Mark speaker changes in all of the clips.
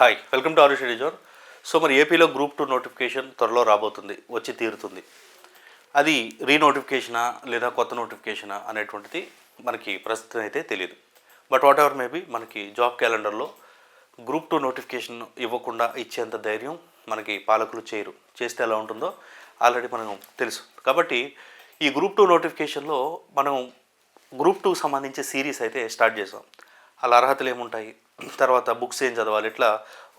Speaker 1: Hi welcome to Aarush ఎడిజోర్ so మరి ఏపీలో గ్రూప్ టూ నోటిఫికేషన్ త్వరలో రాబోతుంది వచ్చి తీరుతుంది. అది రీనోటిఫికేషనా లేదా కొత్త నోటిఫికేషనా అనేటువంటిది మనకి ప్రస్తుతం అయితే తెలియదు బట్ వాట్ ఎవర్ మేబీ మనకి జాబ్ క్యాలెండర్లో గ్రూప్ టూ నోటిఫికేషన్ ఇవ్వకుండా ఇచ్చేంత ధైర్యం మనకి పాలకులు చేయరు. చేస్తే ఎలా ఉంటుందో ఆల్రెడీ మనం తెలుసు. కాబట్టి ఈ గ్రూప్ టూ నోటిఫికేషన్లో మనం గ్రూప్ టూకి సంబంధించి సిరీస్ అయితే స్టార్ట్ చేసాం. అలా అర్హతలు ఏముంటాయి? తర్వాత బుక్స్ ఏం చదవాలి ఇట్లా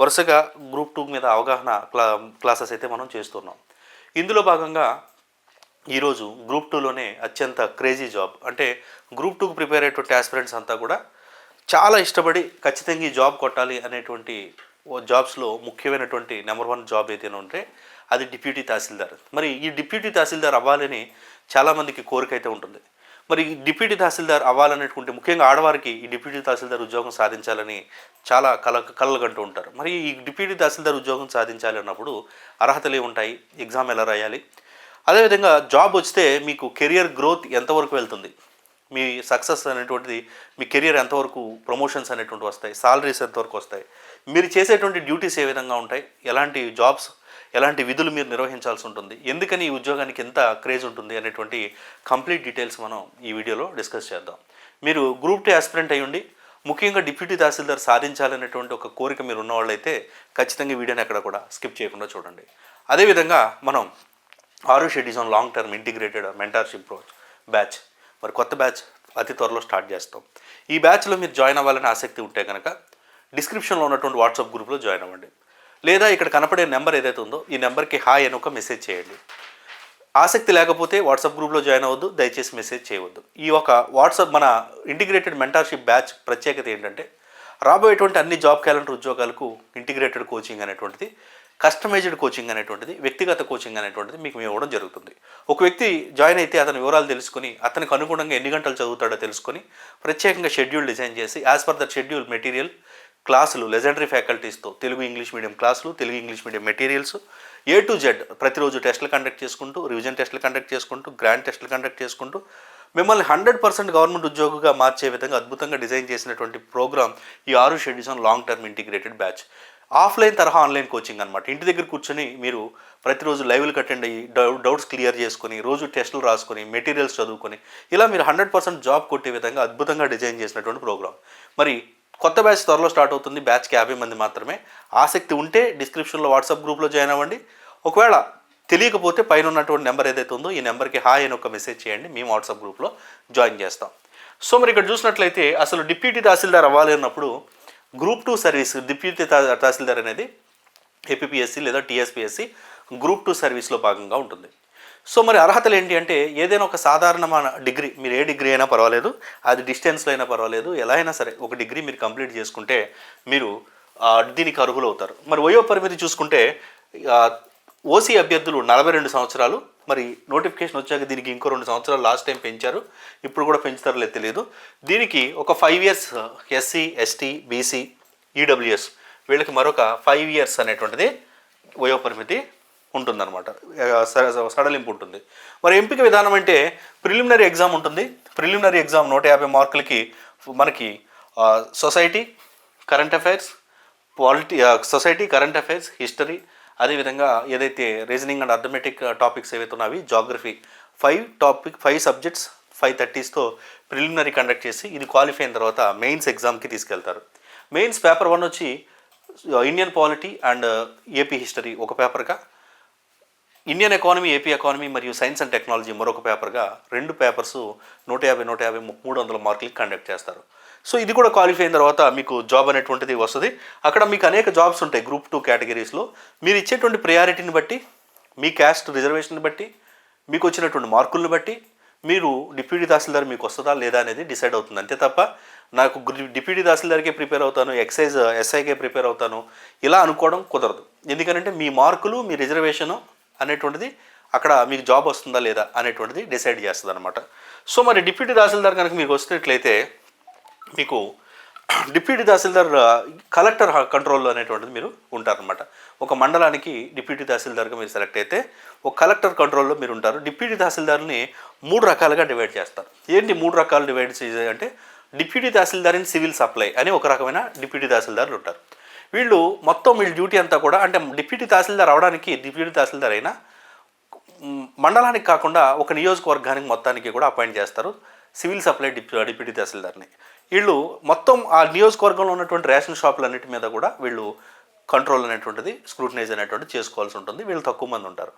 Speaker 1: వరుసగా గ్రూప్ టూ మీద అవగాహన క్లా క్లాసెస్ అయితే మనం చేస్తున్నాం. ఇందులో భాగంగా ఈరోజు గ్రూప్ టూలోనే అత్యంత క్రేజీ జాబ్. అంటే గ్రూప్ టూకి ప్రిపేర్ అయ్యేటువంటి ఆస్పిరెంట్స్ అంతా కూడా చాలా ఇష్టపడి ఖచ్చితంగా ఈ జాబ్ కొట్టాలి అనేటువంటి ఓ జాబ్స్లో ముఖ్యమైనటువంటి నెంబర్ వన్ జాబ్ ఏదైనా ఉంటే అది డిప్యూటీ తహసీల్దార్. మరి ఈ డిప్యూటీ తహసీల్దార్ అవ్వాలని చాలామందికి కోరిక అయితే ఉంటుంది. మరి ఈ డిప్యూటీ తహసీల్దార్ అవ్వాలనేటువంటి ముఖ్యంగా ఆడవారికి ఈ డిప్యూటీ తహసీల్దార్ ఉద్యోగం సాధించాలని చాలా కల కలలుగంటూ ఉంటారు. మరి ఈ డిప్యూటీ తహసీల్దార్ ఉద్యోగం సాధించాలి అన్నప్పుడు అర్హతలు ఉంటాయి ఎగ్జామ్ ఎలా రాయాలి? అదేవిధంగా జాబ్ వస్తే మీకు కెరియర్ గ్రోత్ ఎంతవరకు వెళ్తుంది? మీ సక్సెస్ అనేటువంటిది మీ కెరియర్ ఎంతవరకు ప్రమోషన్స్ అనేటువంటి వస్తాయి? సాలరీస్ ఎంతవరకు వస్తాయి? మీరు చేసేటువంటి డ్యూటీస్ ఏ విధంగా ఉంటాయి? ఎలాంటి జాబ్స్ ఎలాంటి విధులు మీరు నిర్వహించాల్సి ఉంటుంది? ఎందుకని ఈ ఉద్యోగానికి ఎంత క్రేజ్ ఉంటుంది? అనేటువంటి కంప్లీట్ డీటెయిల్స్ మనం ఈ వీడియోలో డిస్కస్ చేద్దాం. మీరు గ్రూప్ టూ ఆస్పిరెంట్ అయ్యుండి ముఖ్యంగా డిప్యూటీ తహసీల్దార్ సాధించాలనేటువంటి ఒక కోరిక మీరు ఉన్నవాళ్ళైతే ఖచ్చితంగా వీడియోని ఎక్కడ కూడా స్కిప్ చేయకుండా చూడండి. అదేవిధంగా మనం ఆరు schedules long term integrated mentorship preach batch. మరి కొత్త బ్యాచ్ అతి త్వరలో స్టార్ట్ చేస్తాం. ఈ బ్యాచ్లో మీరు జాయిన్ అవ్వాలని ఆసక్తి ఉంటే కనుక డిస్క్రిప్షన్లో ఉన్నటువంటి వాట్సాప్ గ్రూప్లో జాయిన్ అవ్వండి. లేదా ఇక్కడ కనపడే నెంబర్ ఏదైతే ఉందో ఈ నెంబర్కి హాయ్ అని ఒక మెసేజ్ చేయండి. ఆసక్తి లేకపోతే వాట్సాప్ గ్రూప్లో జాయిన్ అవ్వద్దు దయచేసి మెసేజ్ చేయవద్దు. ఈ ఒక వాట్సాప్ మన ఇంటిగ్రేటెడ్ మెంటార్షిప్ బ్యాచ్ ప్రత్యేకత ఏంటంటే రాబోయేటువంటి అన్ని జాబ్ క్యాలెండర్ ఉద్యోగాలకు ఇంటిగ్రేటెడ్ కోచింగ్ అనేటువంటిది కస్టమైజ్డ్ కోచింగ్ అనేటువంటిది వ్యక్తిగత కోచింగ్ అనేటువంటిది మీకు మేము ఇవ్వడం జరుగుతుంది. ఒక వ్యక్తి జాయిన్ అయితే అతని వివరాలు తెలుసుకొని అతనికి అనుగుణంగా ఎన్ని గంటలు చదువుతాడో తెలుసుకొని ప్రత్యేకంగా షెడ్యూల్ డిజైన్ చేసి as per the schedule material క్లాసులు లెజెండరీ ఫ్యాకల్టీస్తో తెలుగు ఇంగ్లీష్ మీడియం క్లాసులు Telugu English medium materials A to Z ప్రతిరోజు టెస్టులు కండక్ట్ చేసుకుంటూ రివిజన్ టెస్టులు కండక్ట్ చేసుకుంటూ గ్రాండ్ టెస్టులు కండక్ట్ చేసుకుంటూ మిమ్మల్ని హండ్రెడ్ పర్సెంట్ గవర్నమెంట్ ఉద్యోగిగా మార్చే విధంగా అద్భుతంగా డిజైన్ చేసినటువంటి ప్రోగ్రామ్ ఈ ఆరు schedules long term integrated batch offline తరహా ఆన్లైన్ కోచింగ్ అనమాట ఇంటి దగ్గర కూర్చొని మీరు ప్రతిరోజు లైవ్లకు అటెండ్ అయ్యి డౌట్స్ క్లియర్ చేసుకొని రోజు టెస్టులు రాసుకొని మెటీరియల్స్ చదువుకొని ఇలా మీరు హండ్రెడ్ పర్సెంట్ జాబ్ కొట్టే విధంగా అద్భుతంగా డిజైన్ చేసినటువంటి ప్రోగ్రామ్ మరి కొత్త బ్యాచ్ త్వరలో స్టార్ట్ అవుతుంది బ్యాచ్కి యాభై మంది మాత్రమే. ఆసక్తి ఉంటే డిస్క్రిప్షన్లో వాట్సాప్ గ్రూప్లో జాయిన్ అవ్వండి. ఒకవేళ తెలియకపోతే పైన ఉన్నటువంటి నెంబర్ ఏదైతే ఉందో ఈ నెంబర్కి హాయ్ అని ఒక మెసేజ్ చేయండి మేము వాట్సాప్ గ్రూప్లో జాయిన్ చేస్తాం. సో మరి ఇక్కడ చూసినట్లయితే అసలు డిప్యూటీ తహసీల్దార్ అవ్వాలి అన్నప్పుడు group two service deputy Tahsildar అనేది ఏపీపీఎస్సీ లేదా టీఎస్పీఎస్సీ గ్రూప్ టూ సర్వీస్లో భాగంగా ఉంటుంది. సో మరి అర్హతలు ఏంటి అంటే ఏదైనా ఒక సాధారణమైన డిగ్రీ మీరు ఏ డిగ్రీ అయినా పర్వాలేదు అది డిస్టెన్స్లో అయినా పర్వాలేదు ఎలా అయినా సరే ఒక డిగ్రీ మీరు కంప్లీట్ చేసుకుంటే మీరు దీనికి అర్హులు అవుతారు. మరి వయో పరిమితి చూసుకుంటే ఓసీ అభ్యర్థులు నలభై రెండు సంవత్సరాలు మరి నోటిఫికేషన్ వచ్చాక దీనికి ఇంకో రెండు సంవత్సరాలు లాస్ట్ టైం పెంచారు ఇప్పుడు కూడా పెంచుతారో లేదు తెలియదు. దీనికి ఒక five years SC ST BC EWS వీళ్ళకి మరొక ఫైవ్ ఇయర్స్ అనేటువంటిది వయోపరిమితి ఉంటుందన్నమాట. స- సడలింపు ఉంటుంది. మరి ఎంపిక విధానం అంటే ప్రిలిమినరీ ఎగ్జామ్ ఉంటుంది. ప్రిలిమినరీ ఎగ్జామ్ నూట యాభై మార్కులకి మనకి society current affairs polity society current affairs history అదేవిధంగా ఏదైతే రీజనింగ్ అండ్ అథమెటిక్ టాపిక్స్ ఏవైతే ఉన్నావి geography five topic five subjects five థర్టీస్తో preliminary conduct చేసి ఇది క్వాలిఫై అయిన తర్వాత మెయిన్స్ ఎగ్జామ్కి తీసుకెళ్తారు. మెయిన్స్ పేపర్ వన్ వచ్చి Indian polity and AP history ఒక పేపర్గా ఇండియన్ ఎకానమీ ఏపీ ఎకానమీ మరియు సైన్స్ అండ్ టెక్నాలజీ మరొక పేపర్గా రెండు పేపర్స్ నూట యాభై నూట యాభై మూడు వందల మార్కులకి కండక్ట్ చేస్తారు. సో ఇది కూడా క్వాలిఫై అయిన తర్వాత మీకు జాబ్ అనేటువంటిది వస్తుంది. అక్కడ మీకు అనేక జాబ్స్ ఉంటాయి గ్రూప్ టూ కేటగిరీస్లో మీరు ఇచ్చేటువంటి ప్రయారిటీని బట్టి మీ క్యాస్ట్ రిజర్వేషన్ని బట్టి మీకు వచ్చినటువంటి మార్కులను బట్టి మీరు డిప్యూటీ తహసీల్దార్ మీకు వస్తుందా లేదా అనేది డిసైడ్ అవుతుంది. అంతే తప్ప నాకు డిప్యూటీ తహసీల్దార్కే ప్రిపేర్ అవుతాను ఎక్సైజ్ ఎస్ఐకే ప్రిపేర్ అవుతాను ఇలా అనుకోవడం కుదరదు. ఎందుకంటే మీ మార్కులు మీ రిజర్వేషను అనేటువంటిది అక్కడ మీకు జాబ్ వస్తుందా లేదా అనేటువంటిది డిసైడ్ చేస్తుంది అనమాట సో మరి డిప్యూటీ తహసీల్దార్ కనుక మీకు వస్తున్నట్లయితే మీకు డిప్యూటీ తహసీల్దార్ కలెక్టర్ కంట్రోల్లో అనేటువంటిది మీరు ఉంటారనమాట ఒక మండలానికి డిప్యూటీ తహసీల్దార్గా మీరు సెలెక్ట్ అయితే ఒక కలెక్టర్ కంట్రోల్లో మీరు ఉంటారు. డిప్యూటీ తహసీల్దార్ని మూడు రకాలుగా డివైడ్ చేస్తారు. ఏంటి మూడు రకాలు డివైడ్ చేయాలంటే అంటే deputy Tahsildar in civil supply అని ఒక రకమైన డిప్యూటీ తహసీల్దార్లు ఉంటారు. వీళ్ళు మొత్తం వీళ్ళ డ్యూటీ అంతా కూడా అంటే డిప్యూటీ తహసీల్దార్ అవడానికి డిప్యూటీ తహసీల్దార్ అయినా మండలానికి కాకుండా ఒక నియోజకవర్గానికి మొత్తానికి కూడా అపాయింట్ చేస్తారు సివిల్ సప్లై డిప్యూ డిప్యూటీ తహసీల్దార్ని. వీళ్ళు మొత్తం ఆ నియోజకవర్గంలో ఉన్నటువంటి రేషన్ షాపులన్నిటి మీద కూడా వీళ్ళు కంట్రోల్ అనేటువంటిది స్క్రూటనైజ్ అనేటువంటిది చేసుకోవాల్సి ఉంటుంది. వీళ్ళు తక్కువ మంది ఉంటారు.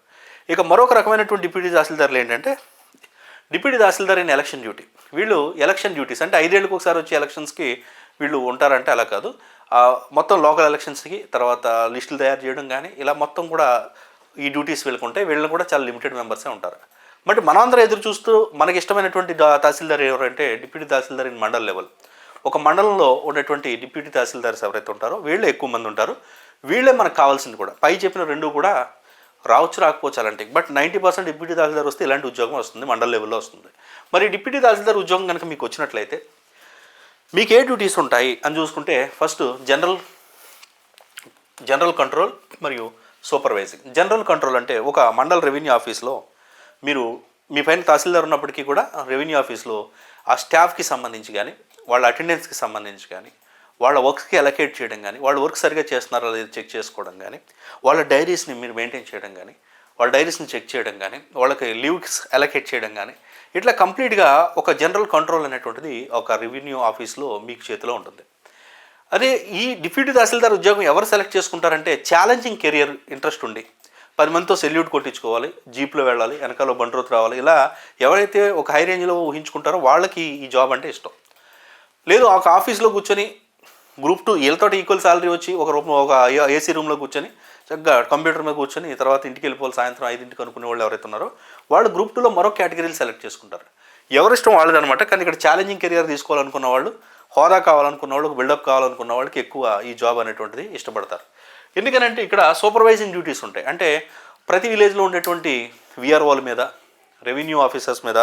Speaker 1: ఇక మరొక రకమైనటువంటి డిప్యూటీ తహసీల్దార్లు ఏంటంటే డిప్యూటీ తహసీల్దార్ అయిన ఎలక్షన్ డ్యూటీ. వీళ్ళు ఎలక్షన్ డ్యూటీస్ అంటే ఐదేళ్ళకి ఒకసారి వచ్చే ఎలక్షన్స్కి వీళ్ళు ఉంటారంటే అలా కాదు. మొత్తం లోకల్ ఎలక్షన్స్కి తర్వాత లిస్టులు తయారు చేయడం కానీ ఇలా మొత్తం కూడా ఈ డ్యూటీస్ వీళ్ళకి వీళ్ళని కూడా చాలా లిమిటెడ్ మెంబర్సే ఉంటారు. బట్ మనందరం ఎదురు చూస్తూ మనకి ఇష్టమైనటువంటి తహసీల్దార్ ఎవరంటే deputy Tahsildar in mandal level. ఒక మండలంలో ఉన్నటువంటి డిప్యూటీ తహసీల్దార్స్ ఎవరైతే ఉంటారో వీళ్ళే ఎక్కువ మంది ఉంటారు. వీళ్ళే మనకు కావాల్సింది కూడా. పై చెప్పిన రెండు కూడా రావచ్చు రాకపోవచ్చు అలాంటి but ninety percent deputy Tahsildar వస్తే ఇలాంటి ఉద్యోగం వస్తుంది మండల లెవెల్లో వస్తుంది. మరి డిప్యూటీ తహసీల్దార్ ఉద్యోగం కనుక మీకు వచ్చినట్లయితే మీకు ఏ డ్యూటీస్ ఉంటాయి అని చూసుకుంటే ఫస్ట్ జనరల్ జనరల్ కంట్రోల్ మరియు సూపర్వైజింగ్ జనరల్ కంట్రోల్ అంటే ఒక మండల రెవెన్యూ ఆఫీస్లో మీరు మీ పైన తహసీల్దార్ ఉన్నప్పటికీ కూడా రెవెన్యూ ఆఫీస్లో ఆ స్టాఫ్కి సంబంధించి కానీ వాళ్ళ అటెండెన్స్కి సంబంధించి కానీ వాళ్ళ వర్క్స్కి అలకేట్ చేయడం కానీ వాళ్ళ వర్క్ సరిగా చేస్తున్నారా లేదా చెక్ చేసుకోవడం కానీ వాళ్ళ డైరీస్ని మీరు మెయింటైన్ చేయడం కానీ వాళ్ళ డైరీస్ని చెక్ చేయడం కానీ వాళ్ళకి లీవ్స్ అలకేట్ చేయడం కానీ ఇట్లా కంప్లీట్గా ఒక జనరల్ కంట్రోల్ అనేటువంటిది ఒక రెవెన్యూ ఆఫీస్లో మీకు చేతిలో ఉంటుంది. అదే ఈ డిప్యూటీ తహసీల్దార్ ఉద్యోగం ఎవరు సెలెక్ట్ చేసుకుంటారంటే ఛాలెంజింగ్ కెరియర్ ఇంట్రెస్ట్ ఉండి. పది మందితో సెల్యూట్ కొట్టించుకోవాలి జీప్లో వెళ్ళాలి వెనకాల బండ్రోత్ రావాలి ఇలా ఎవరైతే ఒక హై రేంజ్లో ఊహించుకుంటారో వాళ్ళకి ఈ జాబ్ అంటే ఇష్టం. లేదు ఒక ఆఫీస్లో కూర్చొని గ్రూప్ టూ వీళ్ళతో ఈక్వల్ శాలరీ వచ్చి ఒక రూమ్ ఒక ఏసీ రూమ్లో కూర్చొని చక్కగా కంప్యూటర్ మీద కూర్చొని తర్వాత ఇంటికి వెళ్ళిపోవాలి సాయంత్రం ఐదింటికి అనుకునే వాళ్ళు ఎవరైతే ఉన్నారో వాళ్ళు గ్రూప్ టూలో మరో కేటగిరీలు సెలెక్ట్ చేసుకుంటారు. ఎవరిష్టం వాళ్ళదనమాట కానీ ఇక్కడ ఛాలెంజింగ్ కెరియర్ తీసుకోవాలనుకున్న వాళ్ళు హోదా కావాలనుకున్న వాళ్ళు బిల్డప్ కావాలనుకున్న వాళ్ళకి ఎక్కువ ఈ జాబ్ అనేటువంటిది ఇష్టపడతారు. ఎందుకనంటే ఇక్కడ సూపర్వైజింగ్ డ్యూటీస్ ఉంటాయి. అంటే ప్రతి విలేజ్లో ఉండేటువంటి విఆర్ఓల మీద రెవెన్యూ ఆఫీసర్స్ మీద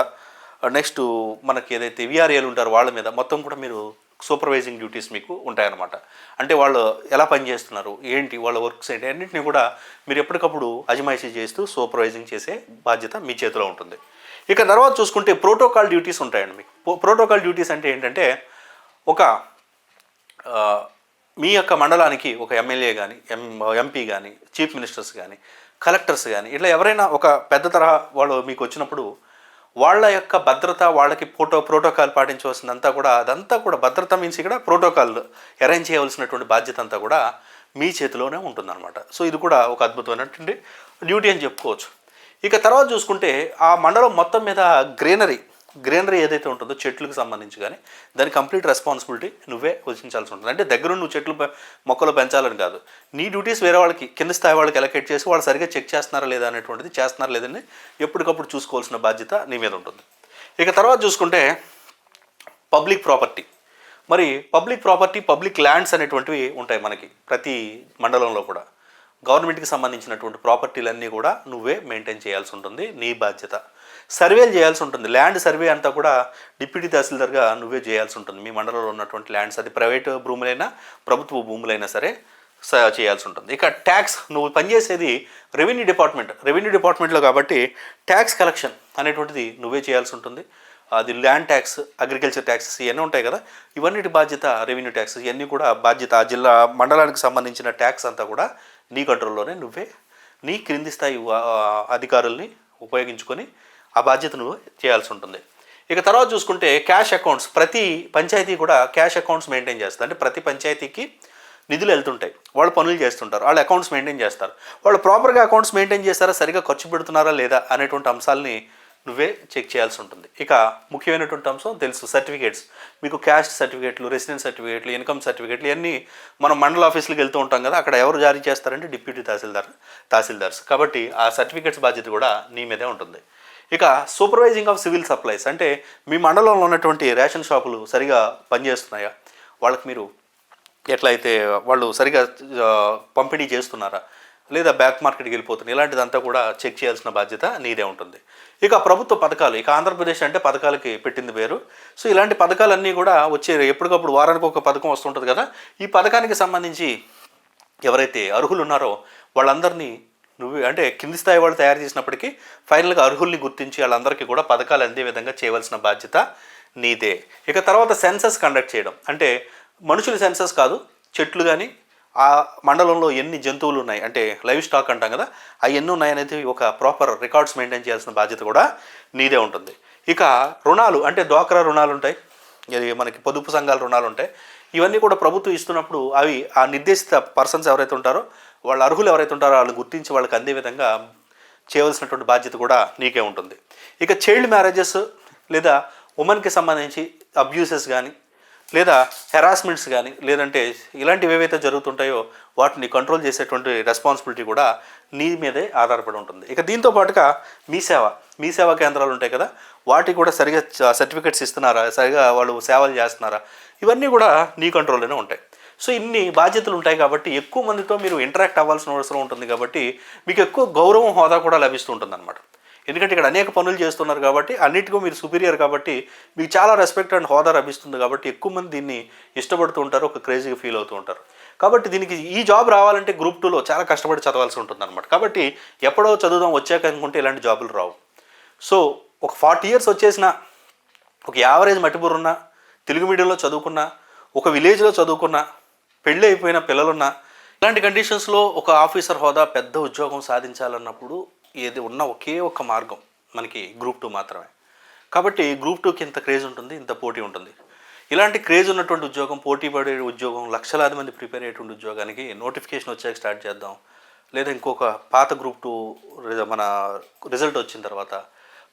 Speaker 1: నెక్స్ట్ మనకి ఏదైతే విఆర్ఏలు ఉంటారో వాళ్ళ మీద మొత్తం కూడా మీరు సూపర్వైజింగ్ డ్యూటీస్ మీకు ఉంటాయన్నమాట. అంటే వాళ్ళు ఎలా పనిచేస్తున్నారు ఏంటి వాళ్ళ వర్క్స్ ఏంటి అన్నింటినీ కూడా మీరు ఎప్పటికప్పుడు అజమాయిషీ చేస్తూ సూపర్వైజింగ్ చేసే బాధ్యత మీ చేతిలో ఉంటుంది. ఇక తర్వాత చూసుకుంటే ప్రోటోకాల్ డ్యూటీస్ ఉంటాయండి మీకు. ప్రోటోకాల్ డ్యూటీస్ అంటే ఏంటంటే ఒక మీ యొక్క మండలానికి ఒక ఎమ్మెల్యే కానీ ఎం ఎంపీ కానీ చీఫ్ మినిస్టర్స్ కానీ కలెక్టర్స్ కానీ ఇట్లా ఎవరైనా ఒక పెద్ద తరహా వాళ్ళు మీకు వచ్చినప్పుడు వాళ్ళ యొక్క భద్రత వాళ్ళకి ఫోటో ప్రోటోకాల్ పాటించవలసిందంతా కూడా అదంతా కూడా భద్రత మీన్స్ ఇక్కడ ప్రోటోకాల్ అరేంజ్ చేయవలసినటువంటి బాధ్యత అంతా కూడా మీ చేతిలోనే ఉంటుందన్నమాట. సో ఇది కూడా ఒక అద్భుతమైనటువంటి డ్యూటీ అని చెప్పుకోవచ్చు. ఇక తర్వాత చూసుకుంటే ఆ మండలం మొత్తం మీద గ్రీనరీ గ్రీనరీ ఏదైతే ఉంటుందో చెట్లకు సంబంధించి కానీ దాని కంప్లీట్ రెస్పాన్సిబిలిటీ నువ్వే వహించాల్సి ఉంటుంది. అంటే దగ్గర నువ్వు చెట్లు మొక్కలు పెంచాలని కాదు. నీ డ్యూటీస్ వేరే వాళ్ళకి కింద స్థాయి వాళ్ళకి ఎలకేట్ చేసి వాళ్ళు సరిగ్గా చెక్ చేస్తున్నారా లేదా అనేటువంటిది చేస్తున్నారా లేదని ఎప్పటికప్పుడు చూసుకోవాల్సిన బాధ్యత నీ మీద ఉంటుంది. ఇక తర్వాత చూసుకుంటే పబ్లిక్ ప్రాపర్టీ. మరి పబ్లిక్ ప్రాపర్టీ పబ్లిక్ ల్యాండ్స్ అనేటువంటివి ఉంటాయి మనకి ప్రతి మండలంలో కూడా. గవర్నమెంట్కి సంబంధించినటువంటి ప్రాపర్టీలన్నీ కూడా నువ్వే మెయింటైన్ చేయాల్సి ఉంటుంది నీ బాధ్యత. సర్వేలు చేయాల్సి ఉంటుంది. ల్యాండ్ సర్వే అంతా కూడా డిప్యూటీ తహసీల్దార్గా నువ్వే చేయాల్సి ఉంటుంది. మీ మండలంలో ఉన్నటువంటి ల్యాండ్స్ అది ప్రైవేట్ భూములైనా ప్రభుత్వ భూములైనా సరే స- చేయాల్సి ఉంటుంది. ఇక ట్యాక్స్ నువ్వు పనిచేసేది రెవెన్యూ డిపార్ట్మెంట్. రెవెన్యూ డిపార్ట్మెంట్లో కాబట్టి ట్యాక్స్ కలెక్షన్ అనేటువంటిది నువ్వే చేయాల్సి ఉంటుంది. అది ల్యాండ్ ట్యాక్స్ అగ్రికల్చర్ ట్యాక్సెస్ ఇవన్నీ ఉంటాయి కదా. ఇవన్నిటి బాధ్యత రెవెన్యూ ట్యాక్సెస్. ఇవన్నీ కూడా బాధ్యత ఆ జిల్లా మండలానికి సంబంధించిన ట్యాక్స్ అంతా కూడా నీ కంట్రోల్లోనే నువ్వే నీ క్రింది స్థాయి అధికారుల్ని ఉపయోగించుకొని ఆ బాధ్యత నువ్వు చేయాల్సి ఉంటుంది. ఇక తర్వాత చూసుకుంటే క్యాష్ అకౌంట్స్ ప్రతి పంచాయతీ కూడా క్యాష్ అకౌంట్స్ మెయింటైన్ చేస్తుంది. అంటే ప్రతి పంచాయతీకి నిధులు వెళ్తుంటాయి. వాళ్ళు పనులు చేస్తుంటారు. వాళ్ళు అకౌంట్స్ మెయింటైన్ చేస్తారు. వాళ్ళు ప్రాపర్గా అకౌంట్స్ మెయింటైన్ చేస్తారా? సరిగా ఖర్చు పెడుతున్నారా లేదా? అనేటువంటి అంశాలని నువ్వే చెక్ చేయాల్సి ఉంటుంది. ఇక ముఖ్యమైనటువంటి అంశం తెలుసు. సర్టిఫికేట్స్. మీకు క్యాస్ట్ సర్టిఫికేట్లు రెసిడెన్స్ సర్టిఫికేట్లు ఇన్కమ్ సర్టిఫికేట్లు ఇవన్నీ మనం మండల ఆఫీసులకు వెళ్తూ ఉంటాం కదా అక్కడ ఎవరు జారీ చేస్తారంటే డిప్యూటీ తహసీల్దార్ తహసీల్దార్స్. కాబట్టి ఆ సర్టిఫికేట్స్ బాధ్యత కూడా నీ మీదే ఉంటుంది. ఇక సూపర్వైజింగ్ ఆఫ్ సివిల్ సప్లైస్ అంటే మీ మండలంలో ఉన్నటువంటి రేషన్ షాపులు సరిగా పనిచేస్తున్నాయా? వాళ్ళకి మీరు ఎట్లయితే వాళ్ళు సరిగా పంపిణీ చేస్తున్నారా? లేదా బ్యాక్ మార్కెట్కి వెళ్ళిపోతుంది ఇలాంటిదంతా కూడా చెక్ చేయాల్సిన బాధ్యత నీదే ఉంటుంది. ఇక ప్రభుత్వ పథకాలు ఇక ఆంధ్రప్రదేశ్ అంటే పథకాలకి పెట్టింది పేరు. సో ఇలాంటి పథకాలన్నీ కూడా వచ్చే ఎప్పటికప్పుడు వారానికి ఒక పథకం వస్తుంటుంది కదా. ఈ పథకానికి సంబంధించి ఎవరైతే అర్హులు ఉన్నారో వాళ్ళందరినీ నువ్వు అంటే కింది స్థాయి వాళ్ళు తయారు చేసినప్పటికీ ఫైనల్గా అర్హుల్ని గుర్తించి వాళ్ళందరికీ కూడా పథకాలు అందే విధంగా చేయవలసిన బాధ్యత నీదే. ఇక తర్వాత సెన్సస్ కండక్ట్ చేయడం. అంటే మనుషుల సెన్సస్ కాదు చెట్లు కానీ ఆ మండలంలో ఎన్ని జంతువులు ఉన్నాయి అంటే లైవ్ స్టాక్ అంటాం కదా అవి ఎన్ని ఉన్నాయనేది ఒక ప్రాపర్ రికార్డ్స్ మెయింటైన్ చేయాల్సిన బాధ్యత కూడా నీదే ఉంటుంది. ఇక రుణాలు అంటే డ్వాక్రా రుణాలు ఉంటాయి. ఇది మనకి పొదుపు సంఘాల రుణాలు ఉంటాయి. ఇవన్నీ కూడా ప్రభుత్వం ఇస్తున్నప్పుడు అవి ఆ నిర్దేశిత పర్సన్స్ ఎవరైతే ఉంటారో వాళ్ళ అర్హులు ఎవరైతే ఉంటారో వాళ్ళని గుర్తించి వాళ్ళకి అందే విధంగా చేయవలసినటువంటి బాధ్యత కూడా నీకే ఉంటుంది. ఇక చైల్డ్ మ్యారేజెస్ లేదా ఉమెన్కి సంబంధించి అబ్యూసెస్ కానీ లేదా హెరాస్మెంట్స్ కానీ లేదంటే ఇలాంటివి ఏవైతే జరుగుతుంటాయో వాటిని కంట్రోల్ చేసేటువంటి రెస్పాన్సిబిలిటీ కూడా నీ మీదే ఆధారపడి ఉంటుంది. ఇక దీంతో పాటుగా మీ సేవ మీ సేవా కేంద్రాలు ఉంటాయి కదా వాటికి కూడా సరిగా సర్టిఫికెట్స్ ఇస్తున్నారా సరిగా వాళ్ళు సేవలు చేస్తున్నారా ఇవన్నీ కూడా నీ కంట్రోల్లోనే ఉంటాయి. సో ఇన్ని బాధ్యతలు ఉంటాయి కాబట్టి ఎక్కువ మందితో మీరు ఇంటరాక్ట్ అవ్వాల్సిన అవసరం ఉంటుంది కాబట్టి మీకు ఎక్కువ గౌరవం హోదా కూడా లభిస్తూ ఉంటుంది అనమాట ఎందుకంటే ఇక్కడ అనేక పనులు చేస్తున్నారు కాబట్టి అన్నిటికీ మీరు సుపీరియర్ కాబట్టి మీకు చాలా రెస్పెక్ట్ అండ్ హోదా లభిస్తుంది కాబట్టి ఎక్కువ మంది దీన్ని ఇష్టపడుతూ ఉంటారు ఒక క్రేజీగా ఫీల్ అవుతూ ఉంటారు. కాబట్టి దీనికి ఈ జాబ్ రావాలంటే గ్రూప్ టూలో చాలా కష్టపడి చదవాల్సి ఉంటుంది అనమాట కాబట్టి ఎప్పుడో చదువుదాం వచ్చాక అనుకుంటే ఇలాంటి జాబులు రావు. సో ఒక ఫార్టీ ఇయర్స్ వచ్చేసిన ఒక యావరేజ్ మట్టిబుర్ర ఉన్న తెలుగు మీడియంలో చదువుకున్న ఒక విలేజ్లో చదువుకున్న పెళ్ళి అయిపోయిన పిల్లలున్న ఇలాంటి కండిషన్స్లో ఒక ఆఫీసర్ హోదా పెద్ద ఉద్యోగం సాధించాలన్నప్పుడు ఏది ఉన్న ఒకే ఒక్క మార్గం మనకి గ్రూప్ టూ మాత్రమే. కాబట్టి గ్రూప్ టూకి ఇంత క్రేజ్ ఉంటుంది ఇంత పోటీ ఉంటుంది. ఇలాంటి క్రేజ్ ఉన్నటువంటి ఉద్యోగం పోటీ పడే ఉద్యోగం లక్షలాది మంది ప్రిపేర్ అయ్యేటువంటి ఉద్యోగానికి నోటిఫికేషన్ వచ్చాక స్టార్ట్ చేద్దాం. లేదా ఇంకొక పాత గ్రూప్ టూ మన రిజల్ట్ వచ్చిన తర్వాత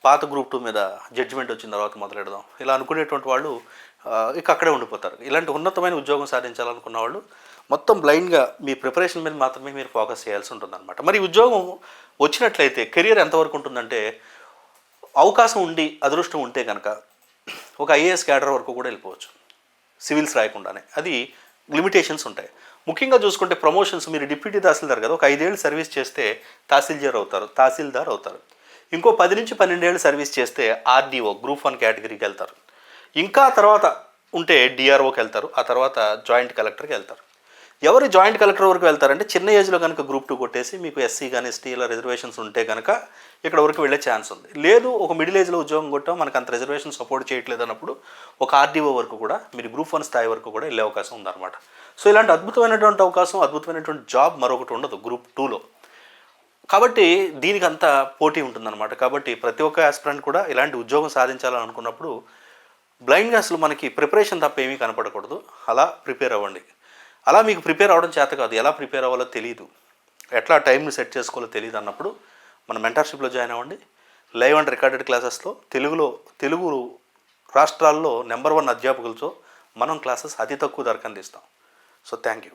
Speaker 1: పాత గ్రూప్ టూ మీద జడ్జిమెంట్ వచ్చిన తర్వాత మొదలెడదాం. ఇలా అనుకునేటువంటి వాళ్ళు ఇక అక్కడే ఉండిపోతారు. ఇలాంటి ఉన్నతమైన ఉద్యోగం సాధించాలనుకున్న వాళ్ళు మొత్తం బ్లైండ్గా మీ ప్రిపరేషన్ మీద మాత్రమే మీరు ఫోకస్ చేయాల్సి ఉంటుందన్నమాట. మరి ఉద్యోగం వచ్చినట్లయితే కెరియర్ ఎంతవరకు ఉంటుందంటే అవకాశం ఉండి అదృష్టం ఉంటే కనుక ఒక ఐఏఎస్ క్యాడర్ వరకు కూడా వెళ్ళిపోవచ్చు. సివిల్స్ రాయకుండానే. అది లిమిటేషన్స్ ఉంటాయి. ముఖ్యంగా చూసుకుంటే ప్రమోషన్స్ మీరు డిప్యూటీ తహసీల్దార్ కదా ఒక ఐదేళ్ళు సర్వీస్ చేస్తే తహసీల్దార్ అవుతారు తహసీల్దార్ అవుతారు. ఇంకో పది నుంచి పన్నెండేళ్ళు సర్వీస్ చేస్తే ఆర్డీఓ గ్రూప్ వన్ కేటగిరీకి వెళ్తారు. ఇంకా తర్వాత ఉంటే డిఆర్ఓకి వెళ్తారు ఆ తర్వాత జాయింట్ కలెక్టర్కి వెళ్తారు. ఎవరు జాయింట్ కలెక్టర్ వరకు వెళ్తారంటే చిన్న ఏజ్లో కనుక గ్రూప్ టూ కొట్టేసి మీకు ఎస్సీ కానీ ఎస్టీ ఇలా రిజర్వేషన్స్ ఉంటే కనుక ఇక్కడ వరకు వెళ్ళే ఛాన్స్ ఉంది. లేదు ఒక మిడిల్ ఏజ్లో ఉద్యోగం కొట్టాం మనకు అంత రిజర్వేషన్ సపోర్ట్ చేయట్లేదు అన్నప్పుడు ఒక ఆర్డీఓ వరకు కూడా మీరు గ్రూప్ వన్ స్థాయి వరకు కూడా వెళ్ళే అవకాశం ఉందన్నమాట. సో ఇలాంటి అద్భుతమైనటువంటి అవకాశం అద్భుతమైనటువంటి జాబ్ మరొకటి ఉండదు గ్రూప్ టూలో కాబట్టి దీనికి అంత పోటీ ఉంటుందన్నమాట. కాబట్టి ప్రతి ఒక్క ఆస్పిరెంట్ కూడా ఇలాంటి ఉద్యోగం సాధించాలని అనుకున్నప్పుడు బ్లైండ్గా అసలు మనకి ప్రిపరేషన్ తప్ప ఏమీ కనపడకూడదు. అలా ప్రిపేర్ అవ్వండి. అలా మీకు ప్రిపేర్ అవ్వడం చేత కాదు. ఎలా ప్రిపేర్ అవ్వాలో తెలియదు ఎట్లా టైంని సెట్ చేసుకోవాలో తెలియదు అన్నప్పుడు మన మెంటర్షిప్లో జాయిన్ అవ్వండి. లైవ్ అండ్ రికార్డెడ్ క్లాసెస్లో తెలుగులో తెలుగు రాష్ట్రాల్లో నెంబర్ వన్ అధ్యాపకులతో మనం క్లాసెస్ అతి తక్కువ ధరకు అందిస్తాం సో థ్యాంక్ యూ